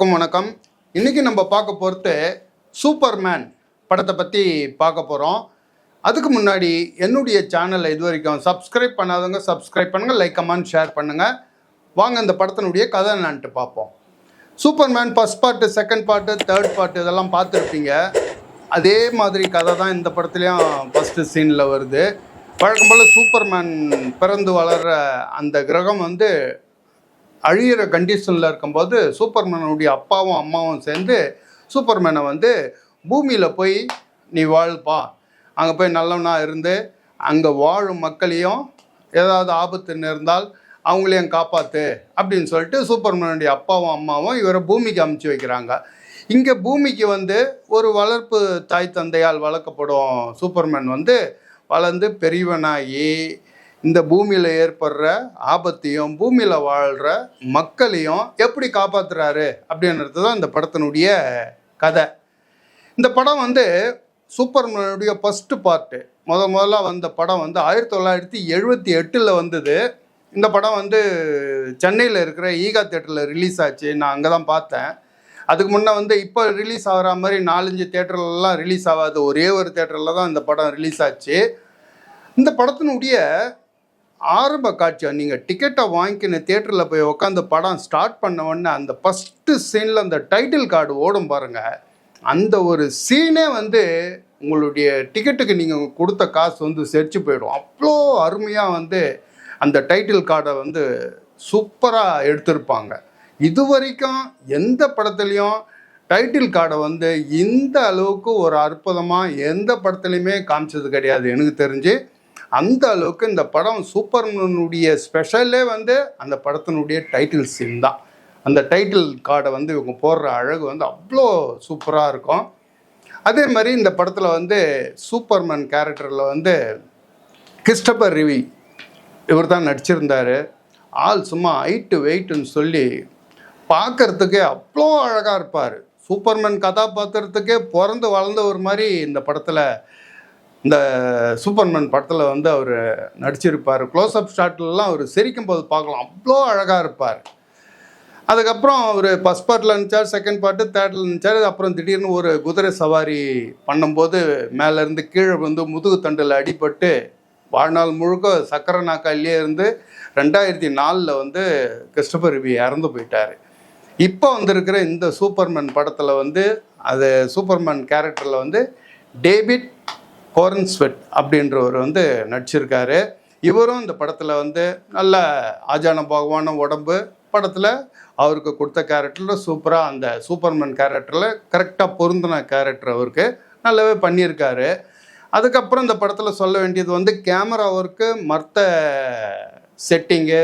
வணக்கம் வணக்கம். இன்னைக்கு நம்ம பார்க்க போகிறது சூப்பர்மேன் படத்தை பற்றி பார்க்க போகிறோம் அதுக்கு முன்னாடி என்னுடைய சேனலை இது வரைக்கும் சப்ஸ்கிரைப் பண்ணாதவங்க சப்ஸ்கிரைப் பண்ணுங்கள் லைக் கமெண்ட் ஷேர் பண்ணுங்கள் வாங்க இந்த படத்தினுடைய கதை என்னான்ட்டு பார்ப்போம். Superman first part second part third part இதெல்லாம் பார்த்துருப்பீங்க. அதே மாதிரி கதை தான் இந்த படத்துலையும் ஃபஸ்ட்டு சீனில் வருது. வழக்கம் போல் சூப்பர்மேன் பிறந்து வளர்கிற அந்த கிரகம் வந்து அழியிற கண்டிஷனில் இருக்கும்போது சூப்பர்மேனுடைய அப்பாவும் அம்மாவும் சேர்ந்து சூப்பர்மேனை வந்து பூமியில் போய் நீ வாழ்ப்பா. அங்கே போய் நல்லவனாக இருந்து அங்கே வாழும் மக்களையும் ஏதாவது ஆபத்து நேர்ந்தால் அவங்களையும் காப்பாற்று அப்படின்னு சொல்லிட்டு சூப்பர்மேனுடைய அப்பாவும் அம்மாவும் இவரை பூமிக்கு அமுச்சு வைக்கிறாங்க. இங்கே பூமிக்கு வந்து ஒரு வளர்ப்பு தாய் தந்தையால் வளர்க்கப்படும் சூப்பர்மேன் வந்து வளர்ந்து பெரியவனாகி இந்த பூமியில் ஏற்படுற ஆபத்தையும் பூமியில் வாழ்கிற மக்களையும் எப்படி காப்பாற்றுறாரு அப்படின்றது தான் இந்த படத்தினுடைய கதை. இந்த படம் வந்து சூப்பர்மேனுடைய ஃபஸ்ட்டு பார்ட்டு முத முதல்ல வந்த படம் வந்து ஆயிரத்தி தொள்ளாயிரத்தி எழுபத்தி எட்டில் வந்தது. இந்த படம் வந்து சென்னையில் இருக்கிற ஈகா தேட்டரில் ரிலீஸ் ஆச்சு. நான் அங்கே தான் பார்த்தேன். அதுக்கு முன்னே வந்து இப்போ ரிலீஸ் ஆகிற மாதிரி நாலஞ்சு தேட்டர்லலாம் ரிலீஸ் ஆகாது. ஒரே ஒரு தேட்டரில் தான் இந்த படம் ரிலீஸ் ஆச்சு. இந்த படத்தினுடைய ஆரம்ப காட்சி நீங்கள் டிக்கெட்டை வாங்கிக்கின தேட்டரில் போய் உட்காந்து படம் ஸ்டார்ட் பண்ண உடனே அந்த ஃபஸ்ட்டு சீனில் அந்த டைட்டில் கார்டு ஓடும் பாருங்கள் அந்த ஒரு சீனே வந்து உங்களுடைய டிக்கெட்டுக்கு நீங்கள் கொடுத்த காசு வந்து செரிச்சு போயிடும். அவ்வளோ அருமையாக வந்து அந்த டைட்டில் கார்டை வந்து சூப்பராக எடுத்திருப்பாங்க. இது வரைக்கும் எந்த படத்துலையும் டைட்டில் கார்டை வந்து இந்த அளவுக்கு ஒரு அற்புதமாக எந்த படத்துலையுமே காமிச்சது கிடையாது. எனக்கு தெரிஞ்சு அந்த அளவுக்கு இந்த படம் சூப்பர்மனுடைய ஸ்பெஷலே வந்து அந்த படத்தினுடைய டைட்டில் சீன் தான். அந்த டைட்டில் கார்டை வந்து இவங்க போடுற அழகு வந்து அவ்வளோ சூப்பராக இருக்கும். அதே மாதிரி இந்த படத்தில் வந்து சூப்பர்மேன் கேரக்டரில் வந்து கிறிஸ்டபர் ரிவி இவர் தான் நடிச்சிருந்தார். ஆள் சும்மா ஹைட்டு வெயிட்டுன்னு சொல்லி பார்க்கறதுக்கே அவ்வளோ அழகாக இருப்பார். சூப்பர்மேன் கதாபாத்திரத்துக்கே பிறந்து வளர்ந்த ஒரு மாதிரி இந்த படத்தில் இந்த சூப்பர்மேன் படத்தில் வந்து அவர் நடிச்சிருப்பார். க்ளோஸ்அப் ஷாட்லலாம் அவர் சிரிக்கும் போது பார்க்கலாம். அவ்வளோ அழகாக இருப்பார். அதுக்கப்புறம் அவர் ஃபஸ்ட் பார்ட்டில் இருந்துச்சார் செகண்ட் பார்ட்டு தேர்டில் இருந்துச்சார் அப்புறம் திடீர்னு ஒரு குதிரை சவாரி பண்ணும்போது மேலேருந்து கீழே வந்து முதுகு தண்டில் அடிபட்டு வாழ்நாள் முழுக்க சக்கரை நாக்காளிலே இருந்து ரெண்டாயிரத்தி நாலில் வந்து கிறிஸ்டபர் ரிவி இறந்து போயிட்டார். இப்போ வந்திருக்கிற இந்த சூப்பர்மேன் படத்தில் வந்து அது சூப்பர்மேன் கேரக்டரில் வந்து டேவிட் கோரன்ஸ்வெட் அப்படின்றவர் வந்து நடிச்சிருக்காரு. இவரும் இந்த படத்தில் வந்து நல்ல ஆஜான பகவான உடம்பு. படத்தில் அவருக்கு கொடுத்த கேரக்டரில் சூப்பராக அந்த சூப்பர்மேன் கேரக்டரில் கரெக்டாக பொருந்தின கேரக்டர் அவருக்கு. நல்லாவே பண்ணியிருக்காரு. அதுக்கப்புறம் இந்த படத்தில் சொல்ல வேண்டியது வந்து கேமரா ஒர்க்கு மற்ற செட்டிங்கு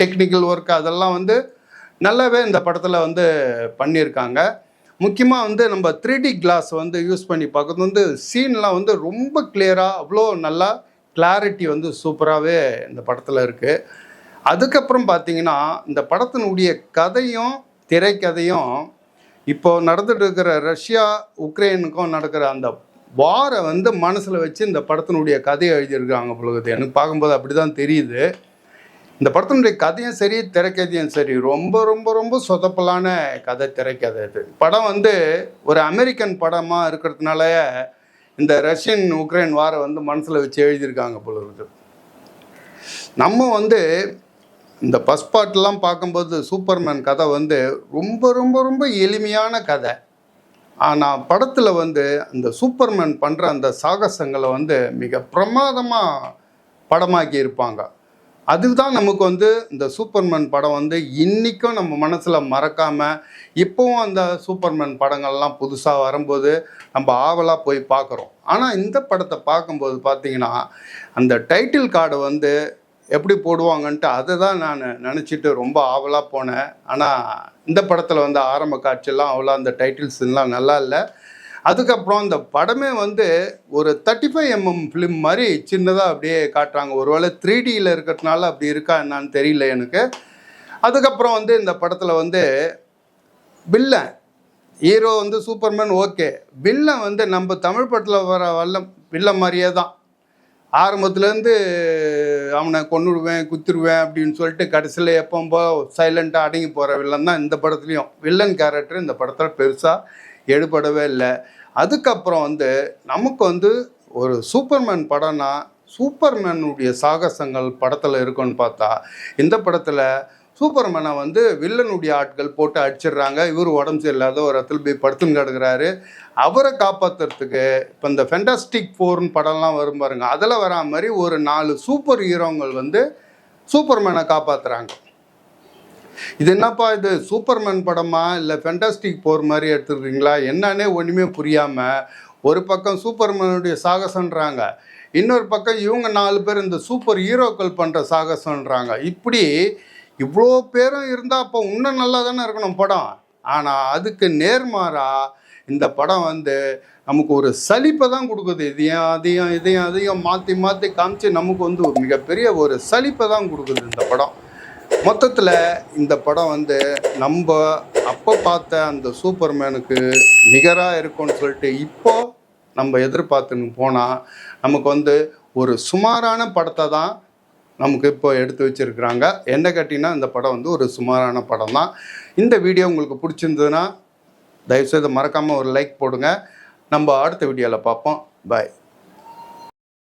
டெக்னிக்கல் ஒர்க் அதெல்லாம் வந்து நல்லாவே இந்த படத்தில் வந்து பண்ணியிருக்காங்க. முக்கியமாக வந்து நம்ம த்ரீ டி கிளாஸ் வந்து யூஸ் பண்ணி பார்க்குறது வந்து சீன்லாம் வந்து ரொம்ப கிளியராக அவ்வளோ நல்லா கிளாரிட்டி வந்து சூப்பராகவே இந்த படத்தில் இருக்குது அதுக்கப்புறம் பார்த்தீங்கன்னா இந்த படத்தினுடைய கதையும் திரைக்கதையும் இப்போ நடந்துட்டு இருக்கிற ரஷ்யா உக்ரைனுக்கும் நடக்கிற அந்த வாரை வந்து மனசில் வச்சு இந்த படத்தினுடைய கதையை எழுதியிருக்காங்க பொழுது. எனக்கு பார்க்கும்போது அப்படி தான் தெரியுது. இந்த படத்தினுடைய கதையும் சரி திரைக்கதையும் சரி ரொம்ப ரொம்ப ரொம்ப சொதப்பலான கதை திரைக்கதை இது படம் வந்து ஒரு அமெரிக்கன் படமாக இருக்கிறதுனால இந்த ரஷ்யன் உக்ரைன் வாரை வந்து மனசில் வச்சு எழுதியிருக்காங்க பொழுது நம்ம வந்து இந்த ஃபஸ்ட் பார்ட்லாம் பார்க்கும்போது சூப்பர்மேன் கதை வந்து ரொம்ப ரொம்ப ரொம்ப எளிமையான கதை. ஆனால் படத்தில் வந்து அந்த சூப்பர்மேன் பண்ணுற அந்த சாகசங்களை வந்து மிக பிரமாதமாக படமாக்கி இருப்பாங்க. அதுதான் நமக்கு வந்து இந்த சூப்பர்மேன் படம் வந்து இன்றைக்கும் நம்ம மனசில் மறக்காமல் இப்போவும் அந்த சூப்பர்மேன் படங்கள்லாம் புதுசாக வரும்போது நம்ம ஆவலாக போய் பார்க்குறோம் ஆனால் இந்த படத்தை பார்க்கும்போது பார்த்தீங்கன்னா அந்த டைட்டில் கார்டை வந்து எப்படி போடுவாங்கன்ட்டு அதை தான் நான் நினச்சிட்டு ரொம்ப ஆவலாக போனேன். ஆனால் இந்த படத்தில் வந்து ஆரம்ப காட்சியெல்லாம் அவ்வளோ அந்த டைட்டில்ஸ்லாம் நல்லா இல்லை. அதுக்கப்புறம் இந்த படமே வந்து ஒரு தேர்ட்டி ஃபைவ் எம்எம் ஃபிலிம் மாதிரி சின்னதாக அப்படியே காட்டுறாங்க. ஒருவேளை த்ரீ டியில் இருக்கிறதுனால அப்படி இருக்கா என்னான்னு தெரியல எனக்கு. அதுக்கப்புறம் வந்து இந்த படத்தில் வந்து வில்லன் ஹீரோ வந்து சூப்பர்மேன் ஓகே வில்லன் வந்து நம்ம தமிழ் படத்தில் வர வல்ல வில்லன் மாதிரியே தான். ஆரம்பத்துலேருந்து அவனை கொண்டுடுவேன் குத்திடுவேன் அப்படின்னு சொல்லிட்டு கடைசியில் எப்போ சைலண்ட்டாக அடங்கி போகிற வில்லன் தான் இந்த படத்துலையும். வில்லன் கேரக்டர் இந்த படத்தில் பெருசாக எடுபடவே இல்லை. அதுக்கப்புறம் வந்து நமக்கு வந்து ஒரு சூப்பர்மேன் படம்னா சூப்பர்மேனுடைய சாகசங்கள் படத்தில் இருக்குன்னு பார்த்தா இந்த படத்தில் சூப்பர்மேனை வந்து வில்லனுடைய ஆட்கள் போட்டு அடிச்சிடுறாங்க. இவர் உடம்பு சரியில்லாத ஒரு இடத்துல போய் படுத்துன்னு கிடக்குறாரு. அவரை காப்பாற்றுறதுக்கு இப்போ இந்த ஃபென்டாஸ்டிக் ஃபோர்னு படம்லாம் வரும் பாருங்க. அதில் வரா மாதிரி ஒரு நாலு சூப்பர் ஹீரோங்கள் வந்து சூப்பர்மேனை காப்பாற்றுறாங்க இது என்னப்பா இது சூப்பர்மேன் படமா? இல்லை ஃபென்டாஸ்டிக் போர் மாதிரி எடுத்துருக்கீங்களா என்னன்னே ஒன்றுமே புரியாமல் ஒரு பக்கம் சூப்பர்மேனுடைய சாகசன்றாங்க இன்னொரு பக்கம் இவங்க நாலு பேர் இந்த சூப்பர் ஹீரோக்கள் பண்ணுற சாகசன்றாங்க. இப்படி இவ்வளோ பேரும் இருந்தால் அப்போ இன்னும் நல்லா தானே இருக்கணும் படம். ஆனால் அதுக்கு நேர்மாறா இந்த படம் வந்து நமக்கு ஒரு சலிப்பை தான் கொடுக்குது. இதையும் அதையும் இதையும் அதையும் மாற்றி மாற்றி காமிச்சு நமக்கு வந்து ஒரு மிகப்பெரிய ஒரு சலிப்பை தான் கொடுக்குது இந்த படம். மொத்தத்தில் இந்த படம் வந்து நம்ம அப்போ பார்த்த அந்த சூப்பர்மேனுக்கு நிகராக இருக்கும்னு சொல்லிட்டு இப்போ நம்ம எதிர்பார்த்துன்னு போனால் நமக்கு வந்து ஒரு சுமாரான படத்தை தான் நமக்கு இப்போ எடுத்து வச்சிருக்கிறாங்க. என்ன கேட்டிங்கன்னா இந்த படம் வந்து ஒரு சுமாரான படம் தான். இந்த வீடியோ உங்களுக்கு பிடிச்சிருந்ததுன்னா தயவுசெய்து மறக்காமல் ஒரு லைக் போடுங்க. நம்ம அடுத்த வீடியோவில் பார்ப்போம். பாய்